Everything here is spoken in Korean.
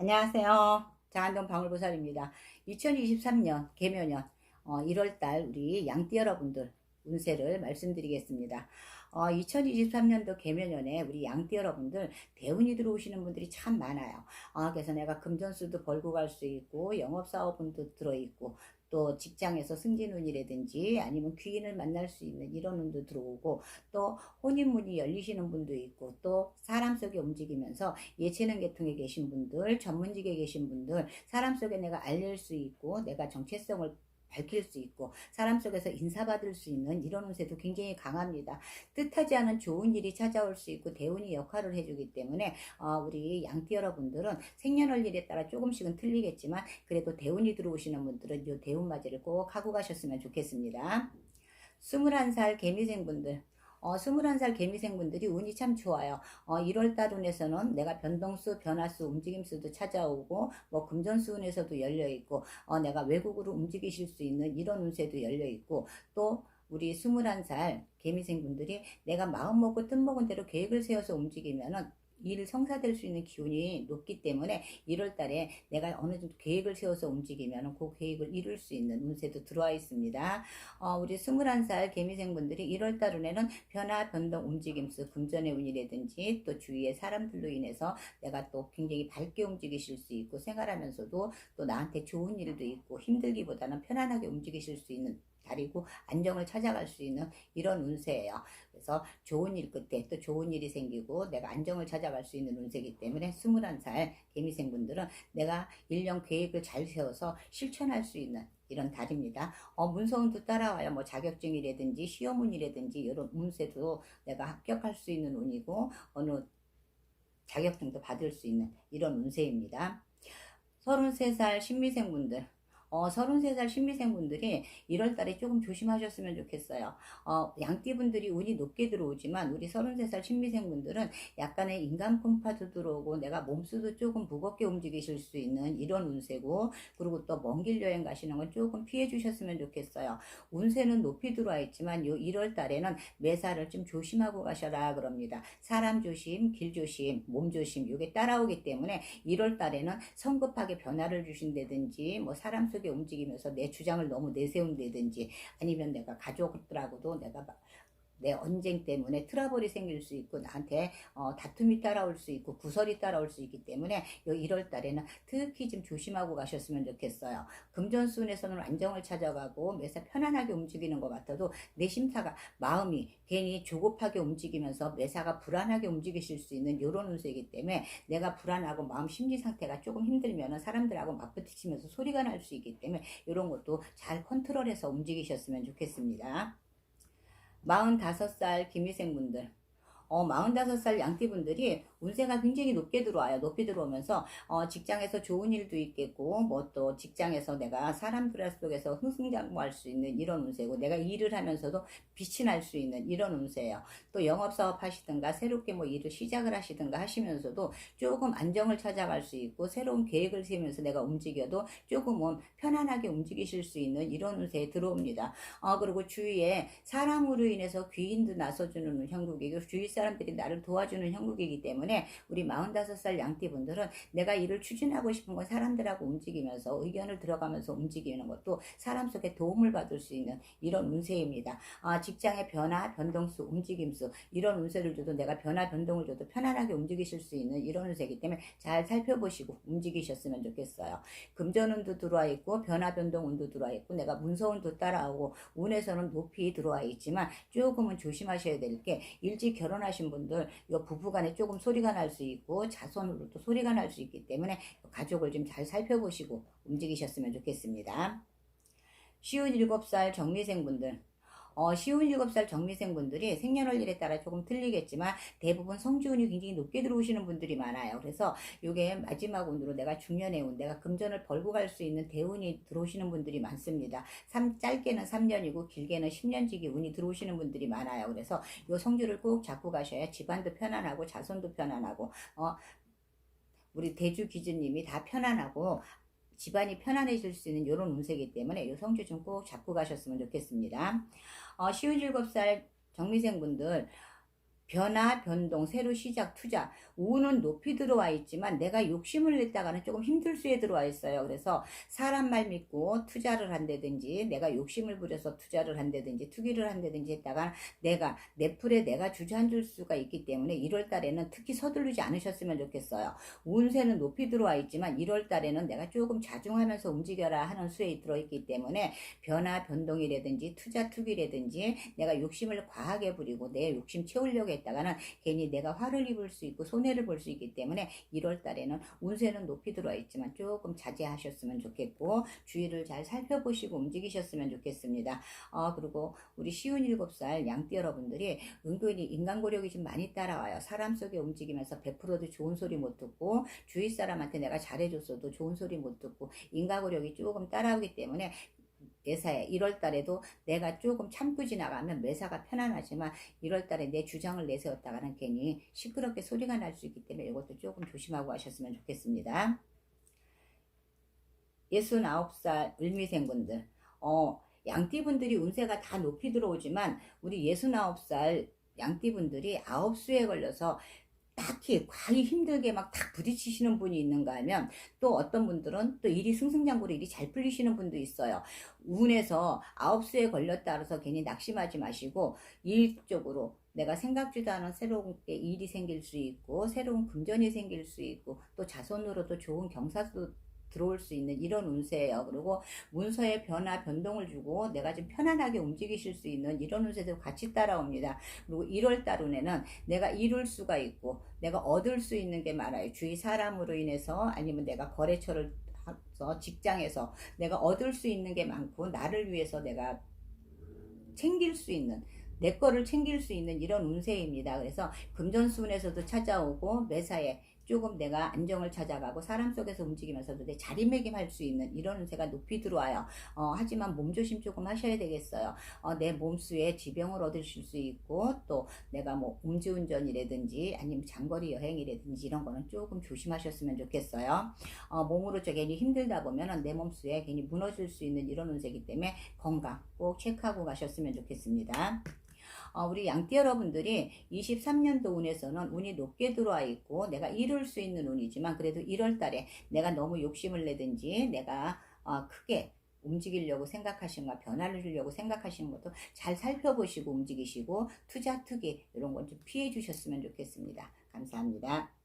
안녕하세요. 장안동 방울보살입니다. 2023년 개묘년 어, 1월달 우리 양띠 여러분들 운세를 말씀드리겠습니다. 어, 2023년도 개묘년에 우리 양띠 여러분들 대운이 들어오시는 분들이 참 많아요. 아, 그래서 내가 금전수도 벌고 갈 수 있고 영업사업운도 들어있고 또 직장에서 승진운이라든지 아니면 귀인을 만날 수 있는 이런 운도 들어오고 또 혼인문이 열리시는 분도 있고 또 사람 속에 움직이면서 예체능 계통에 계신 분들 전문직에 계신 분들 사람 속에 내가 알릴 수 있고 내가 정체성을 밝힐 수 있고 사람 속에서 인사받을 수 있는 이런 운세도 굉장히 강합니다. 뜻하지 않은 좋은 일이 찾아올 수 있고 대운이 역할을 해주기 때문에 어, 우리 양띠 여러분들은 생년월일에 따라 조금씩은 틀리겠지만 그래도 대운이 들어오시는 분들은 이 대운 맞이를 꼭 하고 가셨으면 좋겠습니다. 21살 개미생분들 어, 21살 개미생분들이 운이 참 좋아요. 어, 1월달 운에서는 내가 변동수, 변화수, 움직임수도 찾아오고, 뭐, 금전수 운에서도 열려있고, 어, 내가 외국으로 움직이실 수 있는 이런 운세도 열려있고, 또, 우리 21살 개미생분들이 내가 마음 먹고 뜻 먹은 대로 계획을 세워서 움직이면은 일 성사될 수 있는 기운이 높기 때문에 1월 달에 내가 어느 정도 계획을 세워서 움직이면 그 계획을 이룰 수 있는 운세도 들어와 있습니다. 어, 우리 21살 개미생분들이 1월 달 운에는 변화, 변동, 움직임수, 금전의 운이라든지 또 주위의 사람들로 인해서 내가 또 굉장히 밝게 움직이실 수 있고 생활하면서도 또 나한테 좋은 일도 있고 힘들기보다는 편안하게 움직이실 수 있는 달이고 안정을 찾아갈 수 있는 이런 운세예요. 그래서 좋은 일 끝에 또 좋은 일이 생기고 내가 안정을 찾아갈 수 있는 운세이기 때문에 21살 개미생분들은 내가 1년 계획을 잘 세워서 실천할 수 있는 이런 달입니다. 어, 문서운도 따라와요. 뭐 자격증이라든지 시험운이라든지 이런 운세도 내가 합격할 수 있는 운이고 어느 자격증도 받을 수 있는 이런 운세입니다. 33살 신미생분들 어, 33살 신미생분들이 1월달에 조금 조심하셨으면 좋겠어요. 어, 양띠분들이 운이 높게 들어오지만 우리 33살 신미생분들은 약간의 인간 풍파도 들어오고 내가 몸수도 조금 무겁게 움직이실 수 있는 이런 운세고 그리고 또 먼 길 여행 가시는 건 조금 피해 주셨으면 좋겠어요. 운세는 높이 들어와 있지만 요 1월달에는 매사를 좀 조심하고 가셔라 그럽니다. 사람 조심, 길 조심, 몸 조심 이게 따라오기 때문에 1월달에는 성급하게 변화를 주신다든지 뭐 사람 속 속에 움직이면서 내 주장을 너무 내세운다든지 아니면 내가 가족들하고도 내가 내 언쟁 때문에 트러블이 생길 수 있고 나한테 어, 다툼이 따라올 수 있고 구설이 따라올 수 있기 때문에 요 1월 달에는 특히 좀 조심하고 가셨으면 좋겠어요. 금전순에서는 안정을 찾아가고 매사 편안하게 움직이는 것 같아도 내 심사가 마음이 괜히 조급하게 움직이면서 매사가 불안하게 움직이실 수 있는 이런 운세이기 때문에 내가 불안하고 마음 심리 상태가 조금 힘들면 사람들하고 맞부딪히면서 소리가 날 수 있기 때문에 이런 것도 잘 컨트롤해서 움직이셨으면 좋겠습니다. 45살 김희생분들 어, 45살 양띠분들이 운세가 굉장히 높게 들어와요. 높게 들어오면서, 어, 직장에서 좋은 일도 있겠고, 뭐 또 직장에서 내가 사람들 속에서 흥승장구할 수 있는 이런 운세고, 내가 일을 하면서도 빛이 날 수 있는 이런 운세예요. 또 영업사업 하시든가, 새롭게 뭐 일을 시작을 하시든가 하시면서도 조금 안정을 찾아갈 수 있고, 새로운 계획을 세우면서 내가 움직여도 조금은 편안하게 움직이실 수 있는 이런 운세에 들어옵니다. 어, 그리고 주위에 사람으로 인해서 귀인도 나서주는 형국이고, 주위 사람들이 나를 도와주는 형국이기 때문에 우리 45살 양띠분들은 내가 일을 추진하고 싶은 건 사람들하고 움직이면서 의견을 들어가면서 움직이는 것도 사람 속에 도움을 받을 수 있는 이런 운세입니다. 아, 직장의 변화, 변동수, 움직임수 이런 운세를 줘도 내가 변화, 변동을 줘도 편안하게 움직이실 수 있는 이런 운세이기 때문에 잘 살펴보시고 움직이셨으면 좋겠어요. 금전운도 들어와 있고 변화, 변동운도 들어와 있고 내가 문서운도 따라오고 운에서는 높이 들어와 있지만 조금은 조심하셔야 될 게 일찍 결혼하 결혼하신 분들 이 부부간에 조금 소리가 날 수 있고 자손으로도 소리가 날 수 있기 때문에 가족을 좀 잘 살펴보시고 움직이셨으면 좋겠습니다. 쉬운 7살 정미생분들 어, 쉬운 7살 정미생 분들이 생년월일에 따라 조금 틀리겠지만 대부분 성주운이 굉장히 높게 들어오시는 분들이 많아요. 그래서 이게 마지막 운으로 내가 중년의 운, 내가 금전을 벌고 갈 수 있는 대운이 들어오시는 분들이 많습니다. 3, 짧게는 3년이고 길게는 10년지기 운이 들어오시는 분들이 많아요. 그래서 이 성주를 꼭 잡고 가셔야 집안도 편안하고 자손도 편안하고 어, 우리 대주 기준님이 다 편안하고 집안이 편안해질 수 있는 이런 운세이기 때문에 이 성주 좀 꼭 잡고 가셨으면 좋겠습니다. 어, 57살 정미생분들 변화, 변동, 새로 시작, 투자. 우는 높이 들어와 있지만 내가 욕심을 냈다가는 조금 힘들 수에 들어와 있어요. 그래서 사람 말 믿고 투자를 한다든지 내가 욕심을 부려서 투자를 한다든지 투기를 한다든지 했다가 내가 내 풀에 내가 주저앉을 수가 있기 때문에 1월 달에는 특히 서두르지 않으셨으면 좋겠어요. 운세는 높이 들어와 있지만 1월 달에는 내가 조금 자중하면서 움직여라 하는 수에 들어있기 때문에 변화, 변동이라든지 투자, 투기라든지 내가 욕심을 과하게 부리고 내 욕심 채우려고 했다가는 괜히 내가 화를 입을 수 있고 손해를 볼 수 있기 때문에 1월 달에는 운세는 높이 들어와 있지만 조금 자제하셨으면 좋겠고 주의를 잘 살펴보시고 움직이셨으면 좋겠습니다. 어, 그리고 우리 쉬운 7살 양띠 여러분들이 은근히 인간고력이 좀 많이 따라와요. 사람 속에 움직이면서 100%도 좋은 소리 못 듣고 주위 사람한테 내가 잘해줬어도 좋은 소리 못 듣고 인간고력이 조금 따라오기 때문에 매사에 1월 달에도 내가 조금 참고 지나가면 매사가 편안하지만 1월 달에 내 주장을 내세웠다가는 괜히 시끄럽게 소리가 날 수 있기 때문에 이것도 조금 조심하고 하셨으면 좋겠습니다. 69살 을미생분들 어, 양띠분들이 운세가 다 높이 들어오지만 우리 69살 양띠분들이 아홉수에 걸려서 딱히 과히 힘들게 막딱 부딪히시는 분이 있는가 하면 또 어떤 분들은 또 일이 승승장구로 일이 잘 풀리시는 분도 있어요. 운에서 아홉 수에 걸렸다 그래서 괜히 낙심하지 마시고 일적으로 내가 생각지도 않은 새로운 게 일이 생길 수 있고 새로운 금전이 생길 수 있고 또 자손으로도 좋은 경사도 들어올 수 있는 이런 운세예요. 그리고 문서에 변화, 변동을 주고 내가 좀 편안하게 움직이실 수 있는 이런 운세도 같이 따라옵니다. 그리고 1월 달 운에는 내가 이룰 수가 있고 내가 얻을 수 있는 게 많아요. 주위 사람으로 인해서 아니면 내가 거래처를 직장에서 내가 얻을 수 있는 게 많고 나를 위해서 내가 챙길 수 있는 내 거를 챙길 수 있는 이런 운세입니다. 그래서 금전수운에서도 찾아오고 매사에 조금 내가 안정을 찾아가고 사람 속에서 움직이면서도 내 자리매김할 수 있는 이런 운세가 높이 들어와요. 어, 하지만 몸조심 조금 하셔야 되겠어요. 어, 내 몸수에 지병을 얻으실 수 있고 또 내가 뭐 음주운전이라든지 아니면 장거리 여행이라든지 이런 거는 조금 조심하셨으면 좋겠어요. 어, 몸으로 저 괜히 힘들다 보면은 내 몸수에 괜히 무너질 수 있는 이런 운세이기 때문에 건강 꼭 체크하고 가셨으면 좋겠습니다. 어, 우리 양띠 여러분들이 23년도 운에서는 운이 높게 들어와 있고 내가 이룰 수 있는 운이지만 그래도 1월 달에 내가 너무 욕심을 내든지 내가 어, 크게 움직이려고 생각하시는 거, 변화를 주려고 생각하시는 것도 잘 살펴보시고 움직이시고 투자 투기 이런 건 좀 피해 주셨으면 좋겠습니다. 감사합니다.